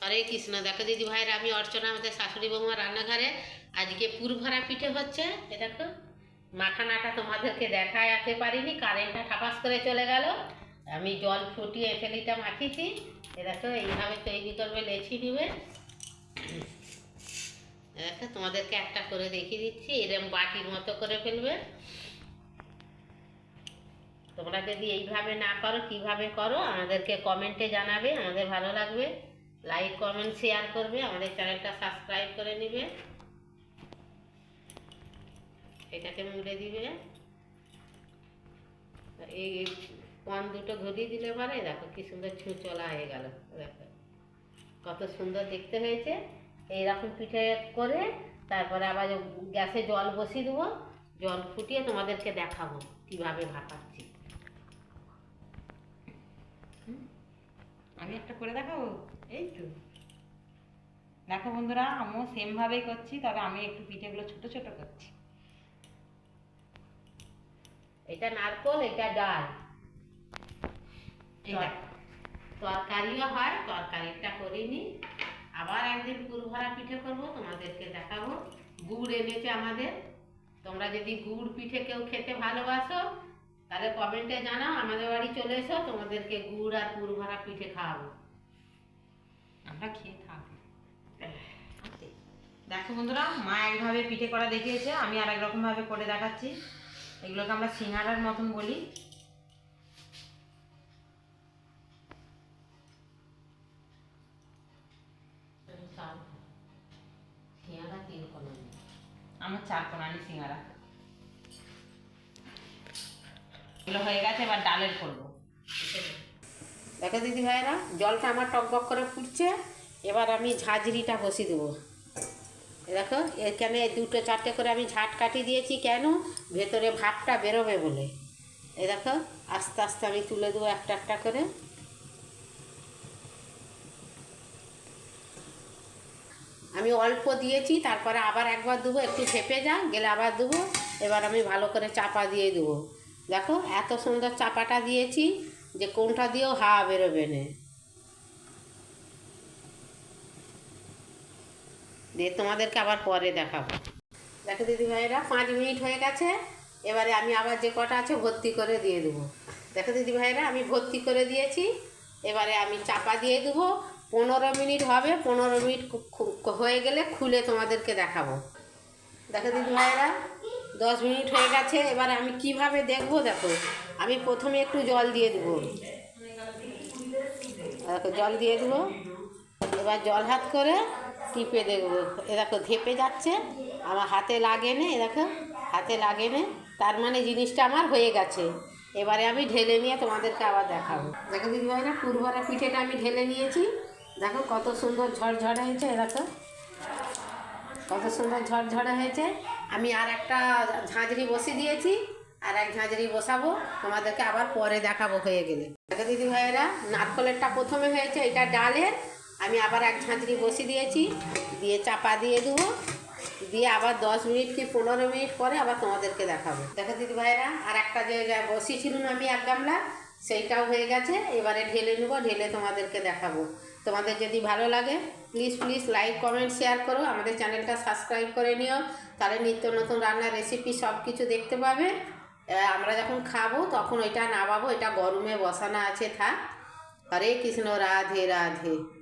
হরে কৃষ্ণ। দেখো দিদি ভাইরা আমি অর্চনা আমাদের শাশুড়ি বৌমা রান্নাঘরে। আজকে পুরভরা পিঠে হচ্ছে, এ দেখো, মাখানাটা তোমাদেরকে দেখাতে পারিনি কারেন্টটা ঠাপাস করে চলে গেল। আমি জল ফুটিয়ে ফেলিটা মাখিয়েছি। এ দেখো, এইভাবে তৈরি করবে, লেচি নিবে দেখো, তোমাদেরকে একটা করে দেখিয়ে দিচ্ছি এরকম বাটির মতো করে ফেলবে। তোমরা যদি এইভাবে না করো, কীভাবে করো, আমাদেরকে কমেন্টে জানাবে, আমাদের ভালো লাগবে। লাইক কমেন্ট শেয়ার করবে, আমাদের চ্যানেলটা সাবস্ক্রাইব করে নেবে। এটাকে মুড়ে দিবে। এই পন দুটো ঘুরিয়ে দিলে পরে, দেখো কি সুন্দর ছুঁচলা হয়ে গেল, দেখো। কত সুন্দর দেখতে হয়েছে। এইরকম পিঠে করে তারপরে আবার গ্যাসে জল বসিয়ে দেবো। জল ফুটিয়ে তোমাদেরকে দেখাবো কীভাবে ভাপাচ্ছি। আমি একটা করে দেখাবো? এই তো। দেখো বন্ধুরা আমিও সেম ভাবেই করছি তবে আমি একটু পিঠেগুলো ছোট ছোট করছি। এটা নারকল এটা ডাল। তরকারিও হয় তরকারিটা করিনি আবার একদিন পুরভরা পিঠে করব তোমাদেরকে দেখাবো। গুড় এনেছে আমাদের। তোমরা যদি গুড় পিঠে কেউ খেতে ভালোবাসো তাহলে কমেন্টে জানাও আমাদের বাড়ি চলে এসো তোমাদেরকে গুড় আর পুরভরা পিঠে খাওয়াবো। আমরা খেয়ে থাকি দেখো বন্ধুরা মা একভাবে পিঠে করা দেখিয়েছে আমি আর এক রকম ভাবে করে দেখাচ্ছি। এগুলোকে আমরা সিঙ্গারার মতন বলি। আমার চার কোনানি সিঙ্গারা। এগুলো হয়ে গেছে, এবার ডালের করব। দেখো দিদি ভাইরা জলটা আমার টকবক করে ফুটছে, এবার আমি ঝাঁঝরিটা বসিয়ে দেবো। দেখো, এখানে দুটো চারটে করে আমি ঝাঁট কাটি দিয়েছি, কেন? ভেতরে ভাতটা বেরোবে বলে। এ দেখো, আস্তে আস্তে আমি তুলে দেবো একটা একটা করে। আমি অল্প দিয়েছি, তারপরে আবার একবার দেবো, একটু ফেপে যা, গেলে আবার দেবো। এবার আমি ভালো করে চাপা দিয়ে দেবো। দেখো, এত সুন্দর চাপাটা দিয়েছি যে কোনটা দিয়েও হাওয়া বেরোবে না। দিয়ে তোমাদেরকে আবার পরে দেখাবো। দেখো দিদি ভাইয়েরা পাঁচ মিনিট হয়ে গেছে, এবারে আমি আবার যে কটা আছে ভর্তি করে দিয়ে দেবো। দেখো দিদি ভাইয়েরা আমি ভর্তি করে দিয়েছি, এবারে আমি চাপা দিয়ে দেবো। পনেরো মিনিট হবে, পনেরো মিনিট হয়ে গেলে খুলে তোমাদেরকে দেখাবো। দেখো দিদি ভাইয়েরা দশ মিনিট হয়ে গেছে, এবার আমি কীভাবে দেখব দেখো, আমি প্রথমে একটু জল দিয়ে দেবো। দেখো, জল দিয়ে দেবো। এবার জল হাত করে টিপে দেখব এ দেখো, ধেপে যাচ্ছে, আমার হাতে লাগে না এ দেখো, হাতে লাগে না তার মানে জিনিসটা আমার হয়ে গেছে। এবারে আমি ঢেলে নিয়ে তোমাদেরকে আবার দেখাবো। দেখো দিদি ভাইরা পুরভরা পিঠেটা আমি ঢেলে নিয়েছি। দেখো কত সুন্দর ঝড়ঝড়ে হয়েছে, এ দেখো। কত সুন্দর ঝরঝরে হয়েছে। আমি আর একটা ঝাঁঝরি বসিয়ে দিয়েছি, আর এক ঝাঁঝরি বসাবো। তোমাদেরকে আবার পরে দেখাবো হয়ে গেলে। দেখো দিদি ভাইয়েরা নারকলেরটা প্রথমে হয়েছে এটা ডালের। আমি আবার এক ঝাঁঝরি বসিয়ে দিয়েছি, দিয়ে চাপা দিয়ে দেবো। দিয়ে আবার দশ মিনিট কি পনেরো মিনিট পরে আবার তোমাদেরকে দেখাবো। দেখো দিদি ভাইয়েরা আর একটা জায়গায় বসিয়েছিলাম আমি এক গামলা। সেইটাও হয়ে গেছে। এবারে ঢেলে নেব, ঢেলে তোমাদেরকে দেখাবো। তোমাদের যদি ভালো লাগে please please like comment share করো। আমাদের চ্যানেলটা সাবস্ক্রাইব করে নিও। তাহলে নিত্য নতুন রান্নার রেসিপি সব কিছু দেখতে পাবে। আমরা যখন খাব, তখন ওইটা নামাবো। এটা গরমে বসানো আছে, থাক। হরে কৃষ্ণ, রাধে রাধে।